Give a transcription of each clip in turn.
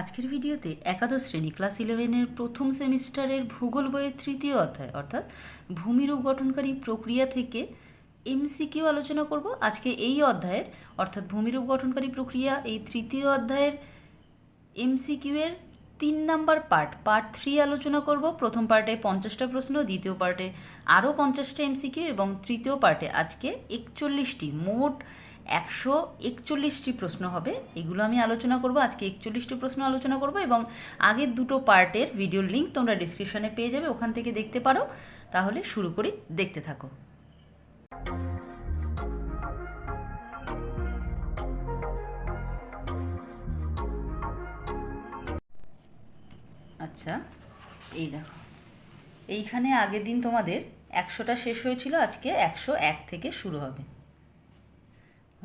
আজকের ভিডিওতে একাদশ শ্রেণি ক্লাস ইলেভেনের প্রথম সেমিস্টারের ভূগোল বইয়ের তৃতীয় অধ্যায়, অর্থাৎ ভূমিরূপ গঠনকারী প্রক্রিয়া থেকে এমসিকিউ আলোচনা করব। আজকে এই অধ্যায়ের, অর্থাৎ ভূমিরূপ গঠনকারী প্রক্রিয়া, এই তৃতীয় অধ্যায়ের এমসিকিউ এর তিন নাম্বার পার্ট পার্ট থ্রি আলোচনা করব। প্রথম পার্টে পঞ্চাশটা প্রশ্ন, দ্বিতীয় পার্টে আরও পঞ্চাশটা এমসিকিউ এবং তৃতীয় পার্টে আজকে একচল্লিশটি, মোট একশো একচল্লিশটি প্রশ্ন হবে। এগুলো আমি আলোচনা করব, আজকে একচল্লিশটি প্রশ্ন আলোচনা করব এবং আগের দুটো পার্টের ভিডিওর লিঙ্ক তোমরা ডিসক্রিপশনে পেয়ে যাবে, ওখান থেকে দেখতে পারো। তাহলে শুরু করি, দেখতে থাকো। আচ্ছা এই দেখো। এইখানে আগের দিন তোমাদের একশোটা শেষ হয়েছিল, আজকে একশো এক থেকে শুরু হবে।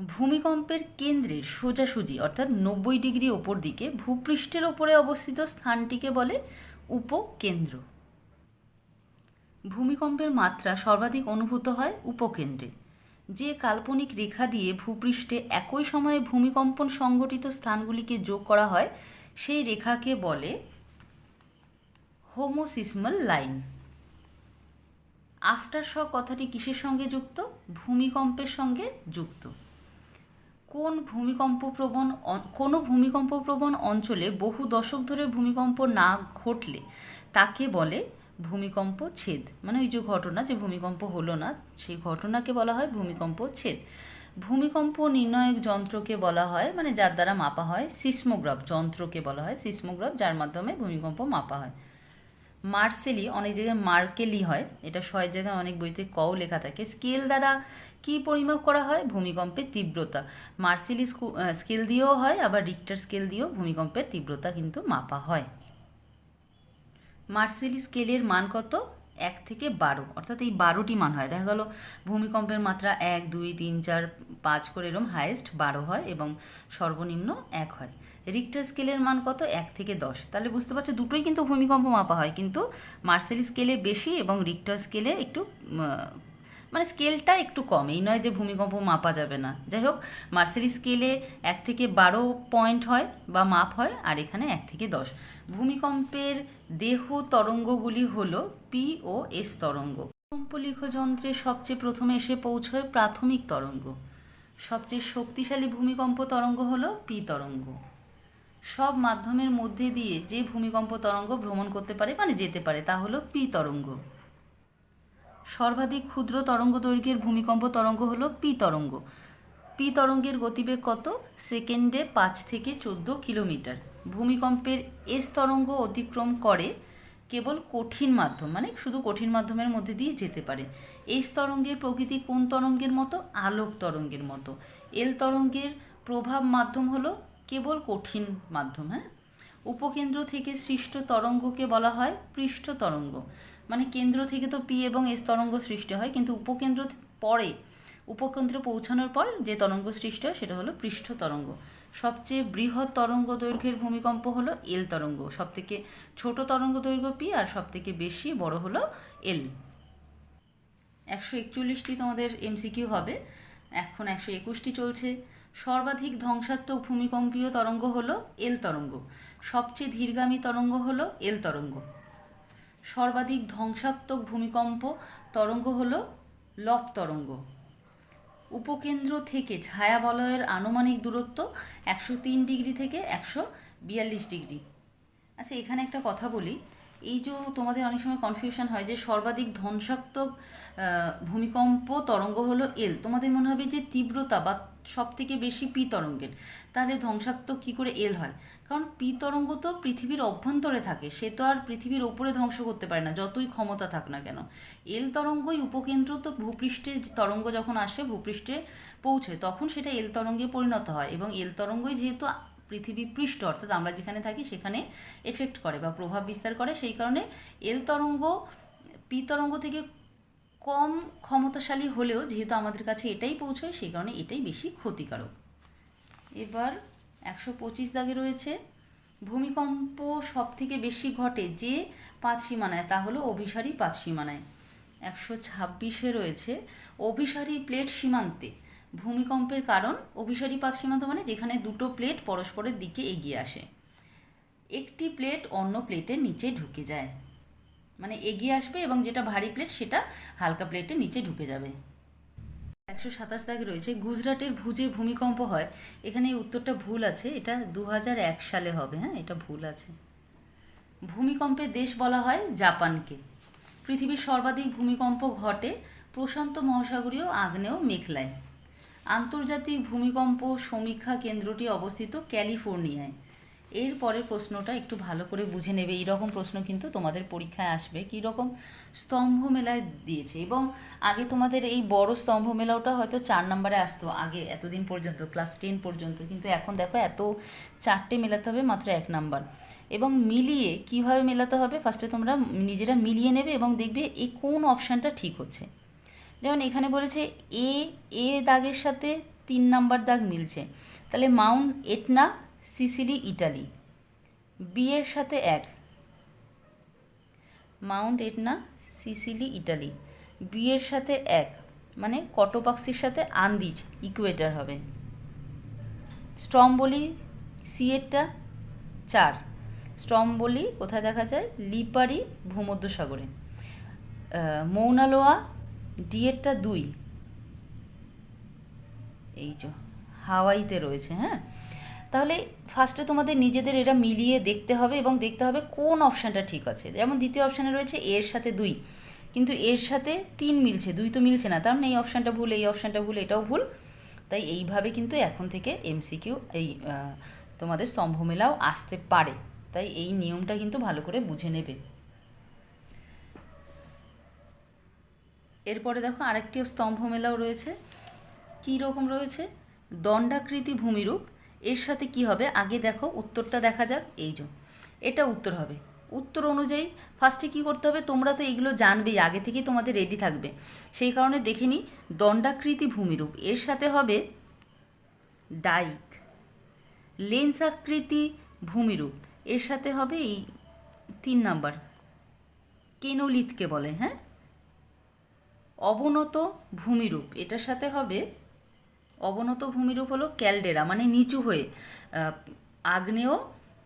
ভূমিকম্পের কেন্দ্রের সোজাসুজি, অর্থাৎ নব্বই ডিগ্রি ওপর দিকে, ভূপৃষ্ঠের ওপরে অবস্থিত স্থানটিকে বলে উপকেন্দ্র। ভূমিকম্পের মাত্রা সর্বাধিক অনুভূত হয় উপকেন্দ্রে। যে কাল্পনিক রেখা দিয়ে ভূপৃষ্ঠে একই সময়ে ভূমিকম্পন সংঘটিত স্থানগুলিকে যোগ করা হয়, সেই রেখাকে বলে হোমোসিসমাল লাইন। আফটার শ কথাটি কিসের সঙ্গে যুক্ত? ভূমিকম্পের সঙ্গে যুক্ত। কোন ভূমিকম্প প্রবণ কোনো ভূমিকম্প প্রবণ অঞ্চলে বহু দশক ধরে ভূমিকম্প না ঘটলে তাকে বলে ভূমিকম্প ছেদ। মানে ওই যে ঘটনা যে ভূমিকম্প হলো না, সেই ঘটনাকে বলা হয় ভূমিকম্প ছেদ। ভূমিকম্প নির্ণায়ক যন্ত্রকে বলা হয় মানে যার দ্বারা মাপা হয় সিসমোগ্রাফ যন্ত্রকে বলা হয় সিসমোগ্রাফ, যার মাধ্যমে ভূমিকম্প মাপা হয়। মার্সেলি, অনেক জায়গায় মার্কেলি হয়, এটা ছয় জায়গায় অনেক বইতে কও লেখা থাকে। স্কেল দ্বারা কি পরিমাপ করা হয়? ভূমিকম্পের তীব্রতা। মার্সেলি স্কেল দিয়েও হয়, আবার রিক্টার স্কেল দিয়েও ভূমিকম্পের তীব্রতা কিন্তু মাপা হয়। মার্সেলি স্কেলের মান কত? এক থেকে বারো। অর্থাৎ এই বারোটি মান হয়। দেখা গেল, ভূমিকম্পের মাত্রা এক, দুই, তিন, চার, পাঁচ করে এরম হায়েস্ট বারো হয় এবং সর্বনিম্ন এক হয়। রিক্টার স্কেলের মান কত? এক থেকে দশ। তাহলে বুঝতে পারছ, দুটোই কিন্তু ভূমিকম্প মাপা হয়। কিন্তু মার্সেলি স্কেলে বেশি এবং রিক্টার স্কেলে একটু মানে স্কেলটা একটু কম। এই নয় যে ভূমিকম্প মাপা যাবে না। যাই হোক মার্সেলি স্কেলে এক থেকে বারো পয়েন্ট হয় বা মাপ হয়, আর এখানে এক থেকে দশ। ভূমিকম্পের দেহ তরঙ্গগুলি হলো পি ও এস তরঙ্গ। ভূমিকম্প যন্ত্রে সবচেয়ে প্রথমে এসে পৌঁছয় প্রাথমিক তরঙ্গ। সবচেয়ে শক্তিশালী ভূমিকম্প তরঙ্গ হলো পি তরঙ্গ। সব মাধ্যমের মধ্যে দিয়ে যে ভূমিকম্প তরঙ্গ ভ্রমণ করতে পারে মানে যেতে পারে, তা হলো পি তরঙ্গ। সর্বাধিক ক্ষুদ্র তরঙ্গ দৈর্ঘ্যের ভূমিকম্প তরঙ্গ হলো পি তরঙ্গ। পি তরঙ্গের গতিবেগ কত? সেকেন্ডে পাঁচ থেকে চোদ্দ কিলোমিটার। ভূমিকম্পের এস তরঙ্গ অতিক্রম করে কেবল কঠিন মাধ্যম মানে শুধু কঠিন মাধ্যমের মধ্যে দিয়ে যেতে পারে। এস তরঙ্গের প্রকৃতি কোন তরঙ্গের মতো? আলোক তরঙ্গের মতো। এল তরঙ্গের প্রভাব মাধ্যম হলো কেবল কঠিন মাধ্যম হ্যাঁ? উপকেন্দ্র থেকে সৃষ্ট তরঙ্গকে বলা হয় পৃষ্ঠ তরঙ্গ। মানে কেন্দ্র থেকে তো পি এবং এস তরঙ্গ সৃষ্টি হয়, কিন্তু উপকেন্দ্র পরে, উপকেন্দ্রে পৌঁছানোর পর যে তরঙ্গ সৃষ্টি হয় সেটা হলো পৃষ্ঠ তরঙ্গ। সবচেয়ে বৃহৎ তরঙ্গ দৈর্ঘ্যের ভূমিকম্প হলো এল তরঙ্গ। সবথেকে ছোট তরঙ্গ দৈর্ঘ্য পি আর সবথেকে বেশি বড় হলো এল। একশো একচল্লিশটি তোমাদের এমসিকিউ হবে। এখন একশো একুশটি চলছে। সর্বাধিক ধ্বংসাত্মক ভূমিকম্পীয় তরঙ্গ হলো এল তরঙ্গ। সবচেয়ে ধীরগামী তরঙ্গ হলো এল তরঙ্গ। সর্বাধিক ধ্বংসাত্মক ভূমিকম্প তরঙ্গ হল লব তরঙ্গ। উপকেন্দ্র থেকে ছায়া বলয়ের আনুমানিক দূরত্ব একশো তিন ডিগ্রি থেকে একশো বিয়াল্লিশ ডিগ্রি। আচ্ছা এখানে একটা কথা বলি। এই যে তোমাদের অনেক সময় কনফিউশন হয় যে সর্বাধিক ধ্বংসাত্মক ভূমিকম্প তরঙ্গ হলো এল তোমাদের মনে হবে যে তীব্রতা বা সব থেকে বেশি পি তরঙ্গের। তাহলে ধ্বংসাত্মক কী করে এল হয়? কারণ পি তরঙ্গ তো পৃথিবীর অভ্যন্তরে থাকে, সে তো আর পৃথিবীর ওপরে ধ্বংস করতে পারে না, যতই ক্ষমতা থাক না কেন। এল তরঙ্গই উপকেন্দ্র তো ভূপৃষ্ঠে তরঙ্গ যখন আসে, ভূপৃষ্ঠে পৌঁছে, তখন সেটা এল তরঙ্গে পরিণত হয় এবং এল তরঙ্গই যেহেতু পৃথিবী পৃষ্ঠ, অর্থাৎ আমরা যেখানে থাকি সেখানে এফেক্ট করে বা প্রভাব বিস্তার করে, সেই কারণে এল তরঙ্গ, পি তরঙ্গ থেকে কম ক্ষমতাশালী হলেও যেহেতু আমাদের কাছে এটাই পৌঁছয়, সেই কারণে এটাই বেশি ক্ষতিকারক। এবার একশো পঁচিশ দাগে রয়েছে। ভূমিকম্প সব থেকে বেশি ঘটে যে পাঁচ সীমানায়, তা হলো অভিসারী পাঁচ সীমানায়। একশো ছাব্বিশে রয়েছে অভিসারী প্লেট সীমান্তে। ভূমিকম্পের কারণ, অভিসারী পাত সীমান্ত মানে যেখানে দুটো প্লেট পরস্পরের দিকে এগিয়ে আসে। একটি প্লেট অন্য প্লেটের নিচে ঢুকে যায়। মানে এগিয়ে আসবে এবং যেটা ভারী প্লেট সেটা হালকা প্লেটের নিচে ঢুকে যাবে। একশো সাতাশ দাগে রয়েছে। গুজরাটের ভুজে ভূমিকম্প হয়। এখানে এই উত্তরটা ভুল আছে। এটা দু এক সালে হবে হ্যাঁ? এটা ভুল আছে। ভূমিকম্পের দেশ বলা হয় জাপানকে। পৃথিবীর সর্বাধিক ভূমিকম্প ঘটে প্রশান্ত মহাসাগরীয় আগ্নেয় মেঘলায়। আন্তর্জাতিক ভূমিকম্প সমীক্ষা কেন্দ্রটি অবস্থিত ক্যালিফোর্নিয়ায়। এর পরের প্রশ্নটা একটু ভালো করে বুঝে নেবে। এইরকম প্রশ্ন কিন্তু তোমাদের পরীক্ষায় আসবে। কী রকম স্তম্ভ মেলায় দিয়েছে এবং আগে তোমাদের এই বড় স্তম্ভ মেলাওটা হয়তো চার নম্বরে আসতো, আগে এতদিন পর্যন্ত ক্লাস টেন পর্যন্ত। কিন্তু এখন দেখো এত চারটে মেলাতে হবে মাত্র এক নাম্বার। এবং মিলিয়ে কীভাবে মেলাতে হবে ফার্স্টে তোমরা নিজেরা মিলিয়ে নেবে এবং দেখবে এই কোন অপশানটা ঠিক হচ্ছে। যেমন এখানে বলেছে এ এ দাগের সাথে তিন নাম্বার দাগ মিলছে। তাহলে মাউন্ট এটনা সিসিলি, ইটালি। বিয়ের সাথে এক। Mount Etna, Sicily, Italy. বিয়ের সাথে এক মানে কটোপাক্সির সাথে আন্দিজ, ইকুয়েটার হবে। স্ট্রম্বলি সি এরটা চার। স্ট্রম্বলি, কোথায় দেখা যায়? লিপারি, ভূমধ্যসাগরে। মৌনালোয়া, ডিয়েটটা দুই। এই যে, হাওয়াইতে রয়েছে হ্যাঁ? তাহলে ফার্স্টে তোমাদের নিজেদের এটা মিলিয়ে দেখতে হবে এবং দেখতে হবে কোন অপশানটা ঠিক আছে। যেমন দ্বিতীয় অপশানে রয়েছে এর সাথে দুই। কিন্তু এর সাথে তিন মিলছে, দুই তো মিলছে না। তার মানে এই অপশানটা ভুল, এই অপশানটা ভুল, এটাও ভুল। তাই এইভাবে কিন্তু এখন থেকে এমসিকিউ এই তোমাদের স্তম্ভ মেলাও আসতে পারে। তাই এই নিয়মটা কিন্তু ভালো করে বুঝে নেবে। এরপরে দেখো আরেকটিও স্তম্ভ মেলাও রয়েছে। কী রকম রয়েছে? দণ্ডাকৃতি ভূমিরূপ এর সাথে কি হবে? আগে দেখো, উত্তরটা দেখা যাক। এই যে, এটা উত্তর হবে। উত্তর অনুযায়ী ফার্স্টে কি করতে হবে? তোমরা তো এগুলো জানবেই, আগে থেকেই তোমাদের রেডি থাকবে। সেই কারণে দেখে নিই দণ্ডাকৃতি ভূমিরূপ। এর সাথে হবে ডাইক। লেন্সাকৃতি ভূমিরূপ। এর সাথে হবে এই তিন নাম্বার। কেনোলিথকে বলে হ্যাঁ? অবনত ভূমিরূপ। এটার সাথে হবে অবনত ভূমিরূপ হলো ক্যালডেরা মানে নিচু হয়ে। আগ্নেয়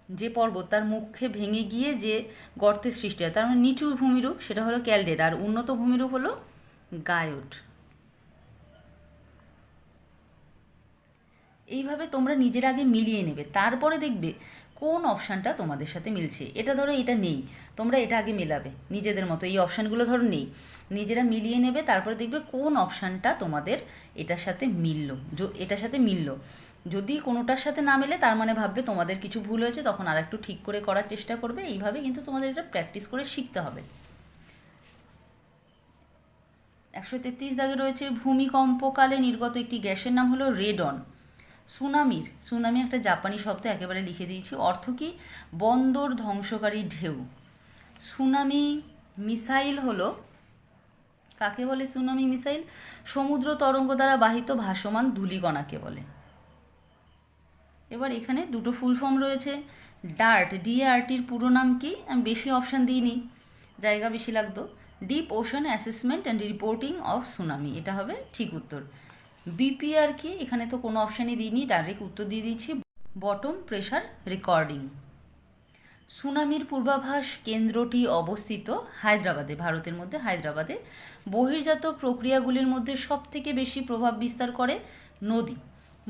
যে পর্বত, তার মুখে ভেঙে গিয়ে যে গর্তের সৃষ্টি হয়, তার মানে নিচু ভূমিরূপ, সেটা হলো ক্যালডেরা। আর উন্নত ভূমিরূপ হলো গায়ট এইভাবে তোমরা নিজের আগে মিলিয়ে নেবে। তারপরে দেখবে কোন অপশানটা তোমাদের সাথে মিলছে। এটা ধরো এটা নেই। তোমরা এটা আগে মেলাবে নিজেদের মতো। এই অপশানগুলো ধরো নেই। নিজেরা মিলিয়ে নেবে, তারপরে দেখবে কোন অপশানটা তোমাদের এটার সাথে মিলল। এটার সাথে মিলল। যদি কোনোটার সাথে না মেলে, তার মানে ভাববে তোমাদের কিছু ভুল হয়েছে, তখন আর একটু ঠিক করে করার চেষ্টা করবে। এইভাবে কিন্তু তোমাদের এটা প্র্যাকটিস করে শিখতে হবে। একশো তেত্রিশ দাগে রয়েছে ভূমিকম্পকালে নির্গত একটি গ্যাসের নাম হলো রেডন। সুনামির, সুনামি একটা জাপানি শব্দ একেবারে লিখে দিয়েছি, অর্থ কি? বন্দর ধ্বংসকারী ঢেউ। সুনামি মিসাইল হলো, কাকে বলে সুনামি মিসাইল? সমুদ্র তরঙ্গ দ্বারা বাহিত ভাসমান ধূলিকণাকে বলে। এবার এখানে দুটো ফুল ফর্ম রয়েছে। ডার্ট ডিআরটির পুরো নাম কি? আমি বেশি অপশান দিইনি, জায়গা বেশি লাগতো। Deep ocean assessment and reporting of tsunami এটা হবে ঠিক উত্তর। বিপিআর কি, এখানে তো কোনো অপশানই দিইনি ডাইরেক্ট উত্তর দিয়ে দিয়েছি। বটম প্রেশার রেকর্ডিং সুনামির পূর্বাভাস কেন্দ্রটি অবস্থিত হায়দ্রাবাদে, ভারতের মধ্যে হায়দ্রাবাদে। বহির্জাত প্রক্রিয়াগুলির মধ্যে সবথেকে বেশি প্রভাব বিস্তার করে নদী।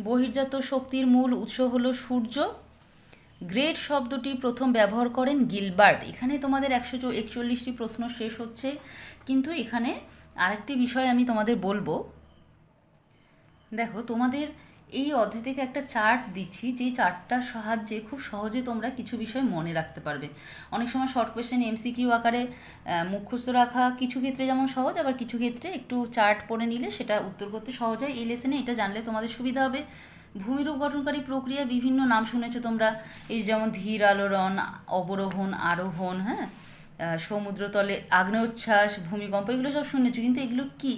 বহির্জাত শক্তির মূল উৎস হলো সূর্য। গ্রেট শব্দটি প্রথম ব্যবহার করেন গিলবার্ট। এখানে তোমাদের একশো একচল্লিশটি প্রশ্ন শেষ হচ্ছে, কিন্তু এখানে আরেকটি বিষয় আমি তোমাদের বলব। দেখো, তোমাদের এই অধ্যায় থেকে একটা চার্ট দিচ্ছি, যে চার্টটার সাহায্যে খুব সহজে তোমরা কিছু বিষয় মনে রাখতে পারবে। অনেক সময় শর্ট কোয়েশ্চেন এমসিকিউ আকারে মুখস্থ রাখা কিছু ক্ষেত্রে যেমন সহজ, আবার কিছু ক্ষেত্রে একটু চার্ট পড়ে নিলে সেটা উত্তর করতে সহজ হয়। এই লেসনে এটা জানলে তোমাদের সুবিধা হবে। ভূমিরূপ গঠনকারী প্রক্রিয়া বিভিন্ন নাম শুনেছো তোমরা, এই যেমন ধীর আলোড়ন, অবরোহণ, আরোহণ হ্যাঁ? সমুদ্রতলে আগ্নেয়োচ্ছ্বাস ভূমিকম্প, এগুলো সব শুনেছো, কিন্তু এগুলো কি?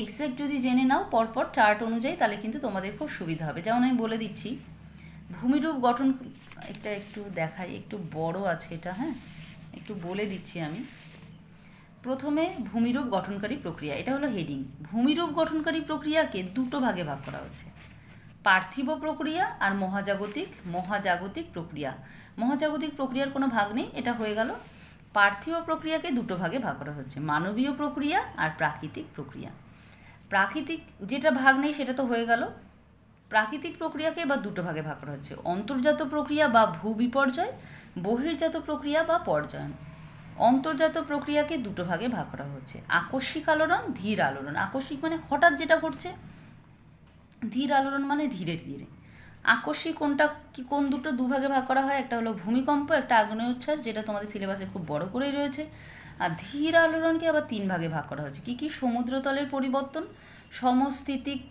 এক্সাক্ট যদি জেনে নাও, পরপর চার্ট অনুযায়ী তাহলে কিন্তু তোমাদের খুব সুবিধা হবে। যেমন আমি বলে দিচ্ছি, ভূমিরূপ গঠন একটা একটু দেখাই, একটু বড় আছে এটা হ্যাঁ? একটু বলে দিচ্ছি আমি। প্রথমে ভূমিরূপ গঠনকারী প্রক্রিয়া, এটা হলো হেডিং ভূমিরূপ গঠনকারী প্রক্রিয়াকে দুটো ভাগে ভাগ করা হচ্ছে। পার্থিব প্রক্রিয়া আর মহাজাগতিক মহাজাগতিক প্রক্রিয়া। মহাজাগতিক প্রক্রিয়ার কোনো ভাগ নেই, এটা হয়ে গেল। পার্থিব প্রক্রিয়াকে দুটো ভাগে ভাগ করা হচ্ছে, মানবীয় প্রক্রিয়া আর প্রাকৃতিক প্রক্রিয়া। প্রাকৃতিক যেটা ভাগ নেই সেটা তো হয়ে গেল। প্রাকৃতিক প্রক্রিয়াকে এবার দুটো ভাগে ভাগ করা হচ্ছে, অন্তর্জাত প্রক্রিয়া বা ভূবিপর্যয়, বহির্জাত প্রক্রিয়া বা পর্যায়ন। অন্তর্জাত প্রক্রিয়াকে দুটো ভাগে ভাগ করা হচ্ছে, আকস্মিক আলোড়ন, ধীর আলোড়ন। আকস্মিক মানে হঠাৎ যেটা ঘটছে, ধীর আলোড়ন মানে ধীরে ধীরে। আকস্মিক কোনটা কি কোন দুটো দুভাগে ভাগ করা হয়? একটা হলো ভূমিকম্প, একটা আগ্নেয় উচ্ছ্বাস যেটা তোমাদের সিলেবাসে খুব বড় করেই রয়েছে। আর ধীর আলোড়নকে আবার তিন ভাগে ভাগ করা হয়েছে। কি কি? সমুদ্রতলের পরিবর্তন, সমস্থিতিক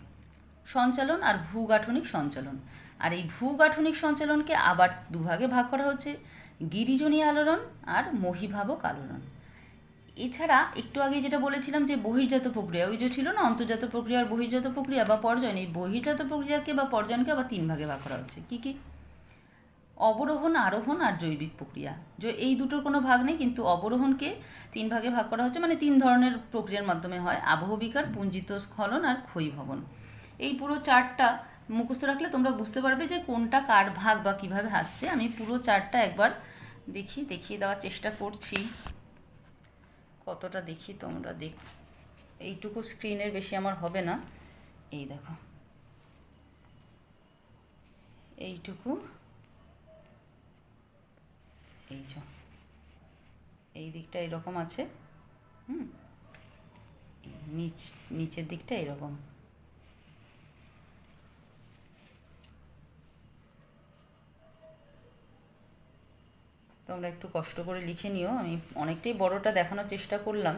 সঞ্চালন আর ভূগাঠনিক সঞ্চালন। আর এই ভূগাঠনিক সঞ্চালনকে আবার দুভাগে ভাগ করা হচ্ছে। গিরিজনী আলোড়ন আর মহিভাবক আলোড়ন। এছাড়া একটু আগে যেটা বলেছিলাম যে বহির্জাত প্রক্রিয়া, ওই যে ছিল না, অন্তর্জাত প্রক্রিয়া আর বহির্জাত প্রক্রিয়া বা পর্যায়ন, এই বহির্জাত প্রক্রিয়াকে বা পর্যায়নকে আবার তিন ভাগে ভাগ করা হচ্ছে। কী কী? অবরোহণ, আরোহণ আর জৈবিক প্রক্রিয়া। যে এই দুটোর কোনো ভাগ নেই, কিন্তু অবরোহণকে তিন ভাগে ভাগ করা হচ্ছে মানে তিন ধরনের প্রক্রিয়ার মাধ্যমে হয় আবহবিকার পুঞ্জিত স্খলন আর ক্ষয়ীভবন এই পুরো চারটা মুখস্থ রাখলে তোমরা বুঝতে পারবে যে কোনটা কার ভাগ বা কীভাবে আসছে। আমি পুরো চারটা একবার দেখি, দেখিয়ে দেওয়ার চেষ্টা করছি। কতটা দেখি তোমরা দেখ, এইটুকু স্ক্রিনের বেশি আমার হবে না। এই দেখো। এইটুকু। এই চ এই দিকটা এরকম আছে। হুম? নিচ, নিচের দিকটা এরকম। তোমরা একটু কষ্ট করে লিখে নিও। আমি অনেকটাই বড়টা দেখানোর চেষ্টা করলাম।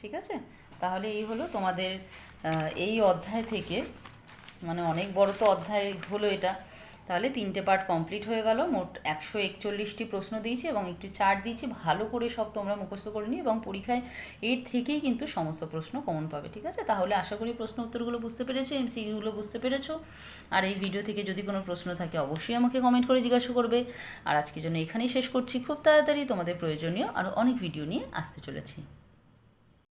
ঠিক আছে? তাহলে এই হলো তোমাদের এই অধ্যায় থেকে মানে অনেক বড় তো অধ্যায় হলো এটা। তাহলে তিনটে পার্ট কমপ্লিট হয়ে গেল। মোট একশো একচল্লিশটি প্রশ্ন দিয়েছি এবং একটু চার্ট দিয়েছি। ভালো করে সব তোমরা মুখস্থ করে নিও এবং পরীক্ষায় এর থেকেই কিন্তু সমস্ত প্রশ্ন কমন পাবে, ঠিক আছে? তাহলে আশা করি প্রশ্ন উত্তরগুলো বুঝতে পেরেছ এমসিকিউগুলো বুঝতে পেরেছ। আর এই ভিডিও থেকে যদি কোনো প্রশ্ন থাকে, অবশ্যই আমাকে কমেন্ট করে জিজ্ঞাসা করবে। আর আজকের জন্য এখানেই শেষ করছি। খুব তাড়াতাড়ি তোমাদের প্রয়োজনীয় আরও অনেক ভিডিও নিয়ে আসতে চলেছি।